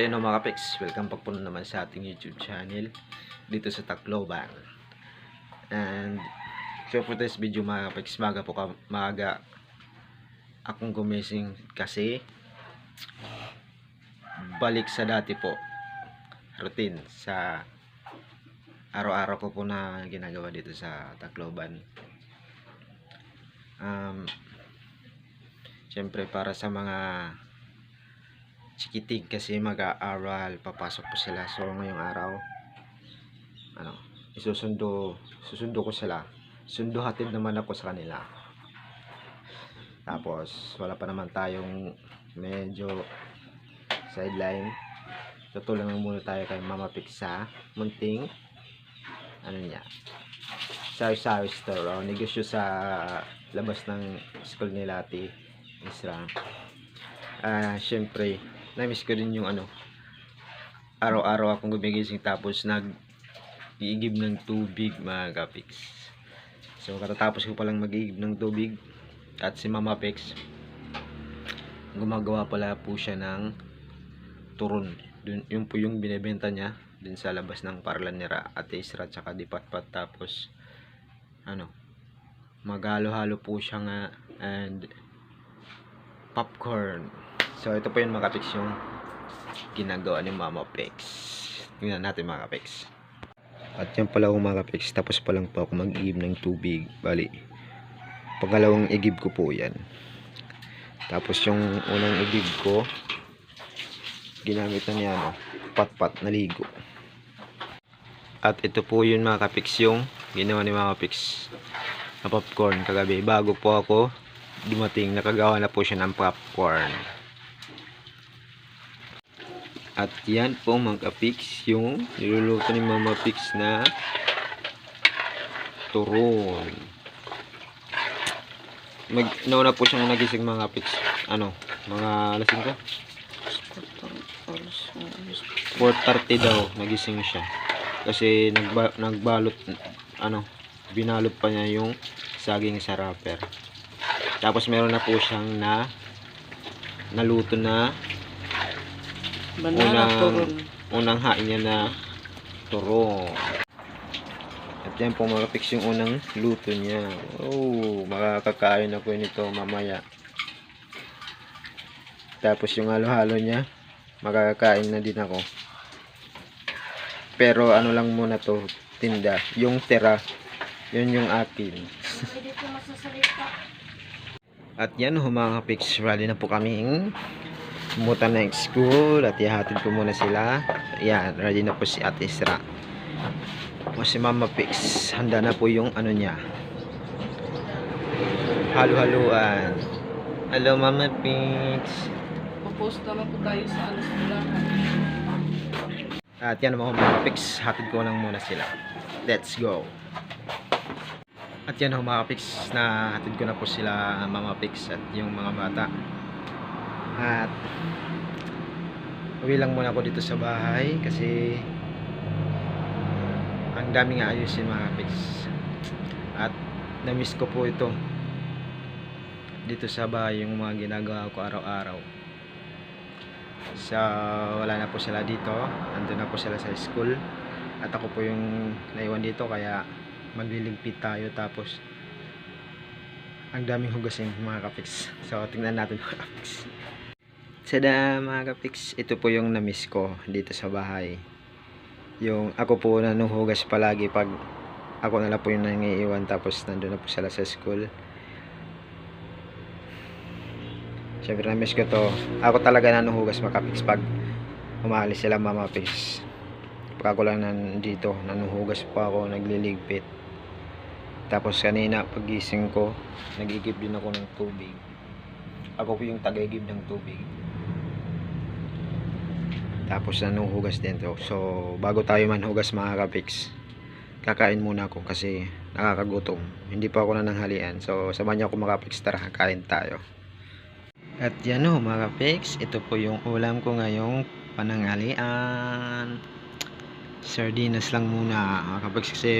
So mga kapiks, welcome pa po naman sa ating YouTube channel dito sa Tacloban. And so for this video mga kapiks, maga po ka, maga akong gumising kasi balik sa dati po routine sa araw-araw ko po na ginagawa dito sa Tacloban. Um, Siyempre para sa mga chikitig kasi mag-aaral, papasok po sila. So ngayong araw, ano, isusundo, susundo ko sila. Sundo hatid naman ako sa kanila. Tapos wala pa naman tayong medyo sideline. Tutulungan muna tayo kay Mama Pixa, munting ano niya, sawi-sawi store o negosyo sa labas ng school ni Lati Isra. Ah, syempre, na-miss ko din yung ano, araw-araw akong gumigising tapos nag iigib ng tubig mga kapiks. So, katatapos ko palang mag-iigib ng tubig at si Mama Pex gumagawa pala po siya ng turon. Dun, yun po yung binebenta niya dun sa labas ng Parlan nila at Isra tsaka Dipatpat tapos ano maghalo-halo po siya nga and popcorn. So, ito po yung mga kapiks yung ginagawa ni Mama Pex. Tingnan natin mga kapiks. At yan pala ako mga kapiks. Tapos pa lang po ako mag-iib ng tubig. Bali, pangalawang igib ko po yan. Tapos yung unang igib ko, ginamit na niya, ano, pat-pat na ligo. At ito po yun mga kapiks yung ginawa ni Mama Pix na popcorn kagabi. Bago po ako dumating, nakagawa na po siya ng popcorn. At yan po mga kapix, yung niluluto ni Mama Pix na turon. Mag, nauna po siya na nagising mga kapix. Ano, mga lasing ko? 4.30 daw, nagising siya. Kasi nagba, nagbalot, ano, binalot pa niya yung saging sa wrapper. Tapos meron na po siyang na naluto na Banana Unang- turon. unang hain niya na turo. At yan po mga yung unang luto niya. Oh, makakakain ako nito mamaya. Tapos yung halo-halo niya, makakakain na din ako. Pero ano lang muna to, tinda. Yung tira, yun yung akin. At yan ho mga pics, ready na po kaming pumunta ng school at ihatid ko muna sila. Yan, ready na po si Ate Isra. O si Mama Pix, handa na po yung ano niya. Halo-haluan. Hello Mama Pix. Popost naman po tayo sa alas nila. At yan mga mga Pix, hatid ko lang muna sila. Let's go. At yan mga Pix, na hatid ko na po sila Mama Pix at yung mga bata. At uwi lang muna ako dito sa bahay kasi ang daming ayusin mga Pix. At na-miss ko po ito dito sa bahay yung mga ginagawa ko araw-araw. So, wala na po sila dito. Nandun na po sila sa school. At ako po yung naiwan dito kaya magliligpit tayo tapos ang daming hugasin mga kapiks. So, tingnan natin mga kapiks. Sada mga kapiks, ito po yung na-miss ko dito sa bahay. Yung ako po nanuhugas palagi pag ako na lang po yung nangiiwan tapos nandun na po sila sa school. Siyempre na-miss ko to. Ako talaga nanuhugas mga kapiks pag umalis sila mama pigs. Pag ako lang nandito, nanuhugas pa ako, nagliligpit. Tapos kanina pagising ko, nagigib din ako ng tubig. Ako po yung tagagib ng tubig. Tapos nanuhugas din to. So, bago tayo manhugas mga kapiks, kakain muna ako kasi nakakagutom. Hindi pa ako nananghalian. So, samahan niyo ako mga kapiks, tara, kain tayo. At yan o mga kapiks, ito po yung ulam ko ngayong pananghalian. Sardinas lang muna mga kapiks kasi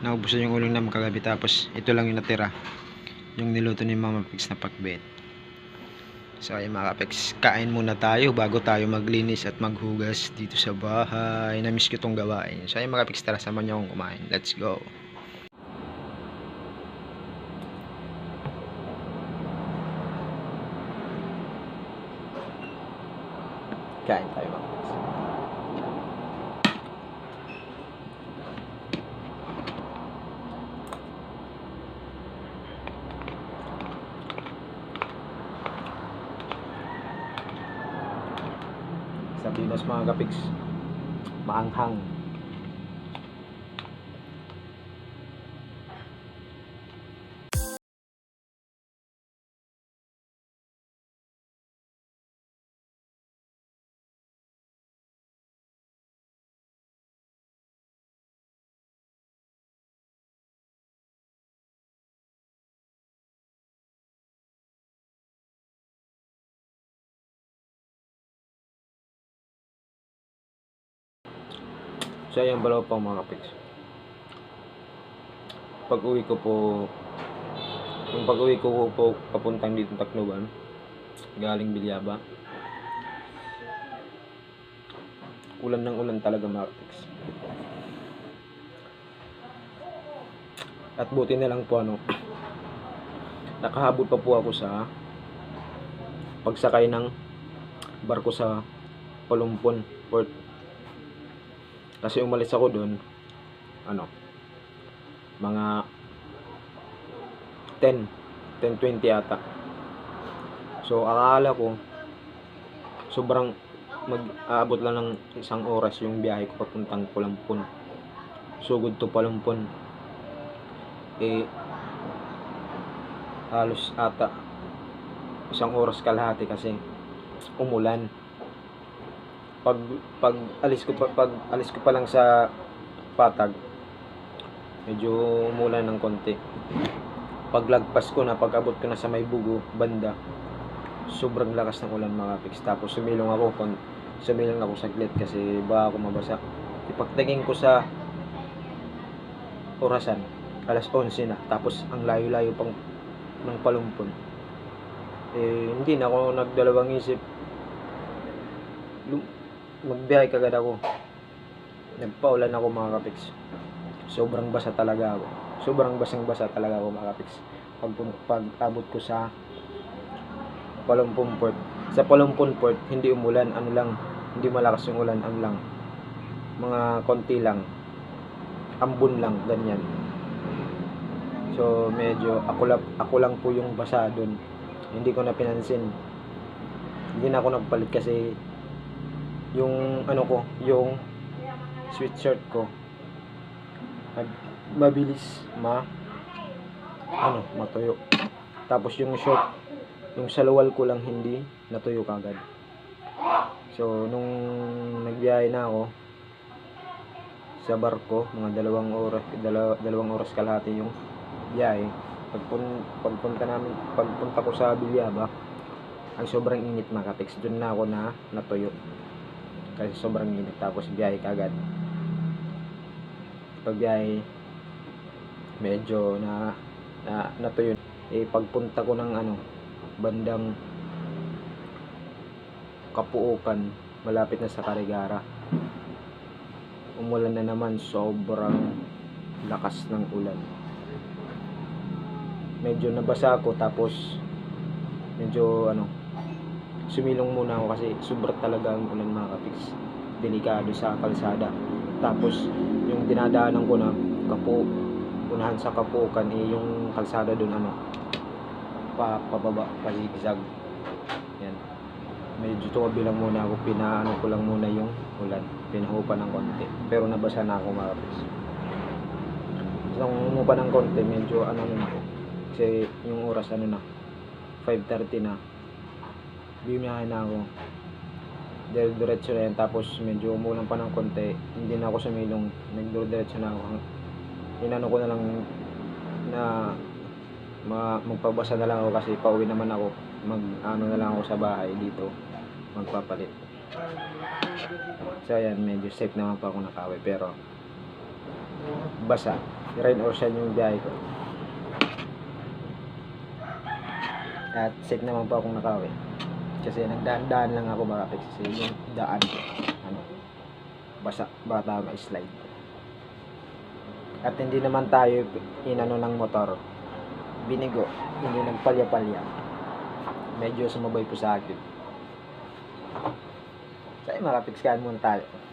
naubusan yung ulam namin kagabi tapos ito lang yung natira yung niluto ni Mama Pigs na pakbet So ayun mga kapex, kain muna tayo bago tayo maglinis at maghugas dito sa bahay. Namiss ko tong gawain. So ayun mga kapex, tara samahan niyo akong kumain. Let's go. Kain tayo mga Sa Pinas mga kapex, maanghang. So ayan balaw pa mga kapex. Pag uwi ko po, yung pag uwi ko po papuntang dito Tacloban, galing Bilyaba. Ulan ng ulan talaga mga kapex. At buti na lang po ano, nakahabol pa po ako sa pagsakay ng barko sa Palumpon Port kasi umalis ako doon, ano, mga 10, 10.20 ata. So, akala ko, sobrang mag-aabot lang ng isang oras yung biyahe ko papuntang Pulampon. Sugod to Palumpon. Eh, halos ata isang oras kalahati kasi umulan pag pag alis ko pa pag alis ko pa lang sa patag medyo umulan ng konti. Paglagpas ko na pag abot ko na sa may bugo banda sobrang lakas ng ulan mga pics tapos sumilong ako kon sumilong ako saglit kasi baka ako mabasa. Ipagtingin ko sa orasan alas 11 na. Tapos ang layo-layo pang ng palumpon. Eh hindi na ako nagdalawang isip magbiyahe kagad ako. Nagpaulan ako mga kapiks. Sobrang basa talaga ako. Sobrang basang basa talaga ako mga kapiks. Pag, pag abot ko sa Palumpong Port. Sa Palumpong Port, hindi umulan, ano lang, hindi malakas yung ulan, ano lang. Mga konti lang. Ambon lang, ganyan. So, medyo, ako lang, ako lang po yung basa doon. Hindi ko na pinansin. Hindi na ako nagpalit kasi yung ano ko, yung sweatshirt ko mag- mabilis ma ano, matuyo. Tapos yung short, yung salawal ko lang hindi natuyo kagad. So, nung nagbiyahe na ako sa barko, mga dalawang oras, dalaw, dalawang oras kalahati yung biyahe. Pagpun, pagpunta namin, pagpunta ko sa Bilyaba, ay sobrang init mga kapiks. Doon na ako na natuyo kasi sobrang init. Tapos biyahe kagad pag biyahe medyo na na natuyo. Eh pagpunta ko ng ano bandang kapuukan malapit na sa Karigara. Umulan na naman. Sobrang lakas ng ulan. Medyo nabasa ako. Tapos medyo ano sumilong muna ako kasi sobra talaga ang ulan mga kapiks delikado sa kalsada. Tapos yung dinadaanan ko na kapo unahan sa kapukan eh yung kalsada doon ano pa pababa paligzag yan. Medyo tumabi lang muna ako pinaano ko lang muna yung ulan. Pinahupa ng konti. Pero nabasa na ako mga kapiks nung umupa ng konti medyo ano na ako. Kasi yung oras ano na 5.30 na biyahe na ako. Diretso na yan tapos medyo umulan pa ng konti hindi na ako sumilong. Nagdiretso na ako. Inano ko na lang na ma, magpabasa na lang ako kasi pauwi naman ako. Mag ano na lang ako sa bahay dito. Magpapalit. So ayan medyo safe naman pa ako nakawi pero basa. Rain or shine yung biyahe ko. At safe naman pa akong nakawi kasi nagdaan-daan lang ako mga kapiks kasi yung daan. Ano? Basa bata ma-slide at hindi naman tayo inano ng motor. Binigo hindi nagpalya-palya. Medyo sumabay po sa akin. Ay mga kapiks kain muna tayo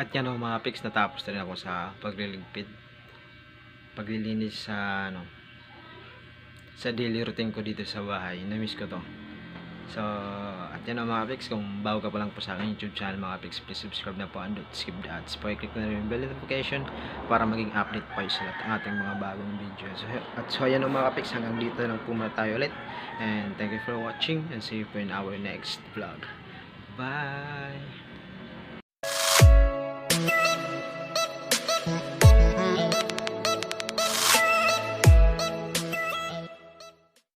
At yan o mga pics, natapos na rin ako sa pagliligpit. Paglilinis sa ano sa daily routine ko dito sa bahay. Na-miss ko to. So, at yan o mga pics, kung bago ka pa lang po sa aking YouTube channel mga pics, please subscribe na po and don't skip the ads. Pa-click na rin yung bell notification para maging update pa sa lahat ng ating mga bagong video. So, at so yan o mga pics, hanggang dito lang po muna tayo ulit. And thank you for watching and see you in our next vlog. Bye! make me